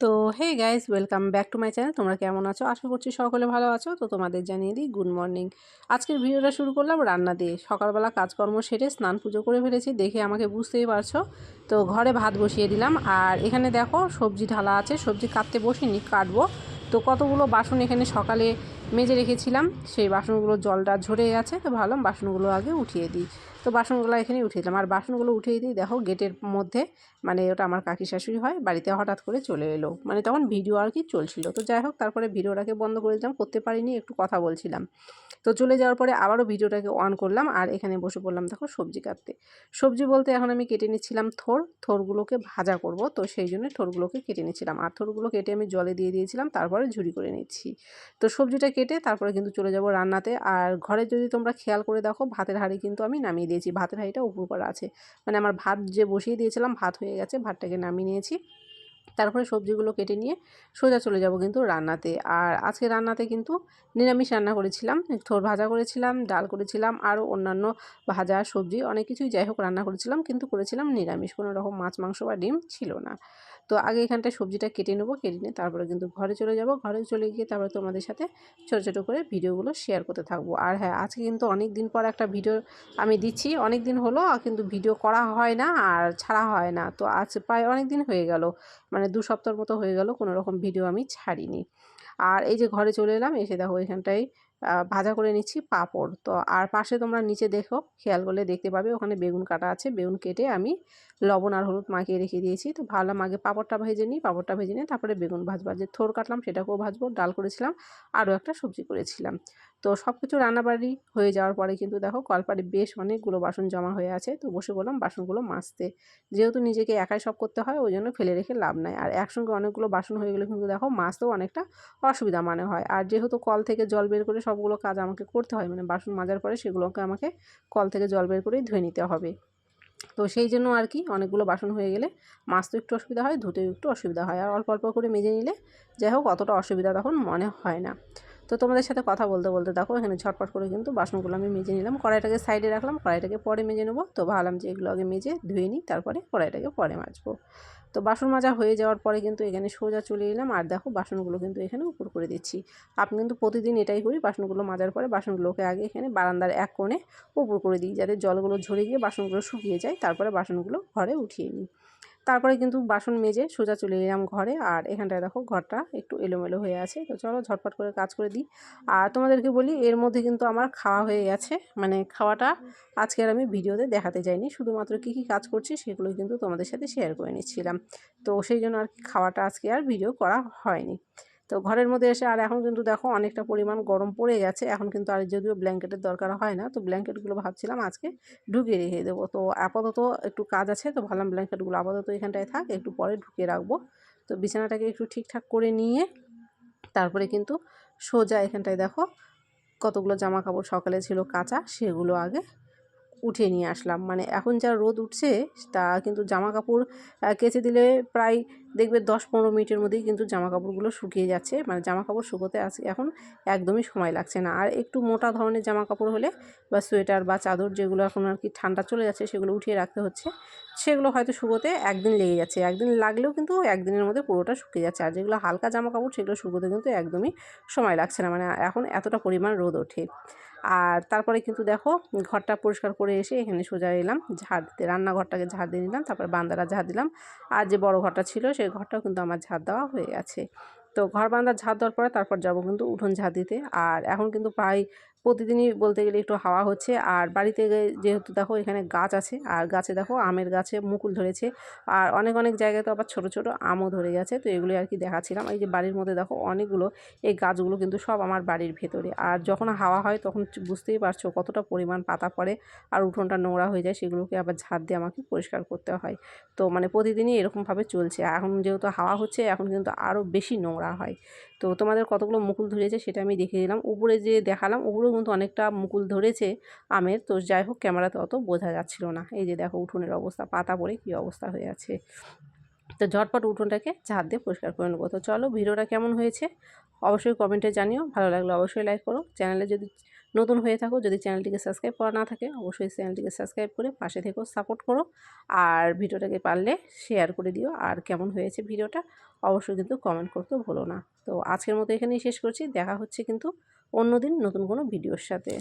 তো hey guys welcome back to my channel তোমরা কেমন আছো? আশা করছি সকলে ভালো আছো। তো তোমাদের জানিয়ে দিই গুড মর্নিং আজকের ভিডিওটা শুরু করলাম রান্না দিয়ে। সকালবেলা কাজকর্ম সেরে স্নান পুজো করে ফেলেছি, দেখে আমাকে বুঝতেই পারছ। তো ঘরে ভাত বসিয়ে দিলাম। আর এখানে দেখো, সবজি ঢালা আছে। সবজি কাটতে বসিনি, কাটবো। তো কতগুলো বাসন এখানে সকালে মেজে রেখেছিলাম, সেই বাসনগুলো জলটা ঝরে গেছে, তো ভাবলাম বাসনগুলো আগে উঠিয়ে দিই। তো বাসনগুলো এখানে উঠিয়ে দিলাম। আর বাসনগুলো উঠিয়ে দিই, দেখো গেটের মধ্যে মানে ওটা আমার কাকি শাশুড়ি হয়, বাড়িতে হঠাৎ করে চলে এলো। মানে তখন ভিডিও আর কি চলছিল। তো যাই হোক, তারপরে ভিডিওটাকে বন্ধ করে দিলাম, করতে পারিনি, একটু কথা বলছিলাম। তো চলে যাওয়ার পরে আবারও ভিডিওটাকে অন করলাম, আর এখানে বসে পড়লাম, দেখো সবজি কাটতে। সবজি বলতে এখন আমি কেটে নিচ্ছিলাম থোর থোরগুলোকে ভাজা করব, তো সেই জন্য থোরগুলোকে কেটে নিচ্ছিলাম। আর থোরগুলো কেটে আমি জলে দিয়ে দিয়েছিলাম, তারপরে ঝুরি করে নিচ্ছি। তো সবজিটা কেটে তারপরে কিন্তু চলে যাব রান্নাতে। আর ঘরে যদি তোমরা খেয়াল করে দেখো, ভাতের হাঁড়ি কিন্তু আমি নামিয়ে দিয়েছি। ভাতের হাঁড়িটা উপর করা আছে। মানে আমার ভাত যে বসিয়ে দিয়েছিলাম, ভাত হয়ে গেছে, ভাতটাকে নামিয়ে নিয়েছি। তারপরে সবজিগুলো কেটে নিয়ে সোজা চলে যাব কিন্তু রান্নাতে। আর আজকে রান্নাতে কিন্তু নিরামিষ রান্না করেছিলাম থোর ভাজা করেছিলাম, ডাল করেছিলাম, আরও অন্যান্য ভাজা, সবজি, অনেক কিছুই যাই হোক রান্না করেছিলাম। কিন্তু করেছিলাম নিরামিষ। কোনো রকম মাছ, মাংস বা ডিম ছিল না। তো আগে এখানটায় সবজিটা কেটে নেব, কেটে নিয়ে তারপরে কিন্তু ঘরে চলে যাব। ঘরে চলে গিয়ে তারপরে তোমাদের সাথে ছোটো ছোটো করে ভিডিওগুলো শেয়ার করতে থাকব। আর হ্যাঁ আজকে কিন্তু অনেক দিন পর একটা ভিডিও আমি দিচ্ছি। অনেক দিন হলো, কিন্তু ভিডিও করা হয় না আর ছাড়া হয় না। তো আজ প্রায় অনেক দিন হয়ে গেল মানে দু সপ্তাহের মতো হয়ে গেল, কোনো রকম ভিডিও আমি ছাড়িনি। আর এই যে ঘরে চলে এলাম, এসে দেখো এখানটায় ভাজা করে নিচ্ছি পাঁপড়। তো আর পাশে তোমরা নিচে দেখো, খেয়াল করলে দেখতে পাবে, ওখানে বেগুন কাটা আছে। বেগুন কেটে আমি লবণ আর হলুদ মাখিয়ে রেখে দিয়েছি। তো ভাবলাম আগে পাঁপড়টা ভেজে নিই, পাঁপড়টা ভেজে নিয়ে তারপরে বেগুন ভাজবো। যে থোর কাটলাম সেটাকেও ভাজবো, ডাল করেছিলাম, আরও একটা সবজি করেছিলাম। তো সব কিছু রান্নাবাড়ি হয়ে যাওয়ার পরে কিন্তু দেখো কলপাড়ে বেশ অনেকগুলো বাসন জমা হয়ে আছে। তো বসে বললাম বাসনগুলো মাজতে। যেহেতু নিজেকে একাই সব করতে হয়, ওই জন্য ফেলে রেখে লাভ নাই। আর একসঙ্গে অনেকগুলো বাসন হয়ে গেলে কিন্তু দেখো মাজতেও অনেকটা অসুবিধা মানে হয়। আর যেহেতু কল থেকে জল বের করে সবগুলো কাজ আমাকে করতে হয় মানে বাসন মাজার পরে সেগুলোকে আমাকে কল থেকে জল বের করেই ধুয়ে নিতে হবে। তো সেই জন্য আর কি অনেকগুলো বাসন হয়ে গেলে তো একটু অসুবিধা হয়, ধুতেও একটু অসুবিধা হয়। আর অল্প অল্প করে মেজে নিলে যাই হোক অতটা অসুবিধা তখন মনে হয় না। তো তোমাদের সাথে কথা বলতে বলতে দেখো এখানে ঝটপট করে কিন্তু বাসনগুলো আমি মেজে নিলাম, কড়াইটাকে সাইডে রাখলাম, কড়াইটাকে পরে মেজে নেব। তো ভাবলাম যে এগুলো আগে মেজে ধুয়ে নিই, তারপরে কড়াইটাকে পরে মাজবো। তো বাসন মাজা হয়ে যাওয়ার পরে কিন্তু এখানে সোজা চলে এলাম, আর দেখো বাসনগুলো কিন্তু এখানে উপর করে দিচ্ছি। আপনি কিন্তু প্রতিদিন এটাই করি, বাসনগুলো মাজার পরে বাসনগুলোকে আগে এখানে বারান্দার এক কোণে উপর করে দিই, যাতে জলগুলো ঝরে গিয়ে বাসনগুলো শুকিয়ে যায়, তারপরে বাসনগুলো ঘরে উঠিয়ে নিই। তারপরে কিন্তু বাসন মেজে সোজা চলে এলাম ঘরে। আর এখানটায় দেখো ঘরটা একটু এলোমেলো হয়ে আছে। তো চলো ঝটপট করে কাজ করে দিই। আর তোমাদেরকে বলি, এর মধ্যে কিন্তু আমার খাওয়া হয়ে গেছে। মানে খাওয়াটা আজকে আর আমি ভিডিওতে দেখাতে যাইনি। শুধুমাত্র কী কী কাজ করছি সেগুলো কিন্তু তোমাদের সাথে শেয়ার করে নিচ্ছিলাম। তো সেই জন্য আর কি খাওয়াটা আজকে আর ভিডিও করা হয়নি। তো ঘরের মধ্যে এসে আর এখন কিন্তু দেখো অনেকটা পরিমাণ গরম পড়ে গেছে। এখন কিন্তু আর যদিও ব্ল্যাঙ্কেটের দরকার হয় না, তো ব্ল্যাঙ্কেটগুলো ভাবছিলাম আজকে ঢুকিয়ে রেখে দেবো। তো আপাতত একটু কাজ আছে, তো ভাবলাম ব্ল্যাঙ্কেটগুলো আপাতত এখানটায় থাক, একটু পরে ঢুকিয়ে রাখব। তো বিছানাটাকে একটু ঠিকঠাক করে নিয়ে তারপরে কিন্তু সোজা এখানটায় দেখো কতগুলো জামা কাপড় সকালে ছিল কাঁচা, সেগুলো আগে উঠিয়ে নিয়ে আসলাম। মানে এখন যা রোদ উঠছে, তা কিন্তু জামা কাপড় কেচে দিলে প্রায় দেখবে দশ পনেরো মিনিটের মধ্যেই কিন্তু জামা কাপড়গুলো শুকিয়ে যাচ্ছে। মানে জামা কাপড় শুকোতে আজকে এখন একদমই সময় লাগছে না। আর একটু মোটা ধরনের জামা কাপড় হলে বা সোয়েটার বা চাদর যেগুলো এখন আর কি ঠান্ডা চলে যাচ্ছে সেগুলো উঠিয়ে রাখতে হচ্ছে, সেগুলো হয়তো শুকোতে একদিন লেগে যাচ্ছে। একদিন লাগলেও কিন্তু একদিনের মধ্যে পুরোটা শুকিয়ে যাচ্ছে। আর যেগুলো হালকা জামা কাপড় সেগুলো শুকোতে কিন্তু একদমই সময় লাগছে না। মানে এখন এতটা পরিমাণ রোদ ওঠে। আর তারপরে কিন্তু দেখো ঘরটা পরিষ্কার করে এসে এখানে সোজা এলাম, ঝাড় দিতে। রান্নাঘরটাকে ঝাড় দিয়ে নিলাম, তারপর বান্দারা ঝাড় দিলাম। আর যে বড় ঘরটা ছিল ঘরটাও কিন্তু আমার ঝাঁত দেওয়া হয়ে গেছে। তো ঘর বান্ধার ঝাড় দেওয়ার পরে তারপর যাব কিন্তু উঠোন ঝাঁত দিতে। আর এখন কিন্তু প্রায় প্রতিদিনই বলতে গেলে একটু হাওয়া হচ্ছে। আর বাড়িতে যেহেতু দেখো এখানে গাছ আছে, আর গাছে দেখো আমের গাছে মুকুল ধরেছে। আর অনেক অনেক জায়গায় তো আবার ছোট ছোট আমও ধরে গেছে। তো এগুলো আর কি দেখাচ্ছিলাম। এই যে বাড়ির মধ্যে দেখো অনেকগুলো, এই গাছগুলো কিন্তু সব আমার বাড়ির ভেতরে। আর যখন হাওয়া হয় তখন বুঝতেই পারছ কতটা পরিমাণ পাতা পড়ে আর উঠোনটা নোংরা হয়ে যায়, সেগুলোকে আবার ঝাড় দিয়ে আমাকে পরিষ্কার করতে হয়। তো মানে প্রতিদিনই এরকমভাবে চলছে। এখন যেহেতু হাওয়া হচ্ছে, এখন কিন্তু আরও বেশি নোংরা হয়। তো তোমাদের কতগুলো মুকুল ধরেছে সেটা আমি দেখে দিলাম। উপরে যে দেখালাম উপরেও কিন্তু অনেকটা মুকুল ধরেছে আমের। তো যাই হোক, ক্যামেরাতে অত বোঝা যাচ্ছিল না। এই যে দেখো উঠোনের অবস্থা, পাতা পড়ে কী অবস্থা হয়ে আছে। তো ঝটপট উঠোনটাকে ঝাড় দিয়ে পরিষ্কার করে নেব। তো চলো ভিডিওটা কেমন হয়েছে অবশ্যই কমেন্টে জানিও। ভালো লাগলে অবশ্যই লাইক করো। চ্যানেলে যদি নতুন হয়ে থাকো, যদি চ্যানেলটিকে সাবস্ক্রাইব করা না থাকে, অবশ্যই চ্যানেলটিকে সাবস্ক্রাইব করে পাশে থেকেও সাপোর্ট করো। আর ভিডিওটাকে পারলে শেয়ার করে দিও। আর কেমন হয়েছে ভিডিওটা অবশ্যই কিন্তু কমেন্ট করতে ভুলো না। তো আজকের মতো এখানেই শেষ করছি। দেখা হচ্ছে কিন্তু অন্যদিন নতুন কোনো ভিডিওর সাথে।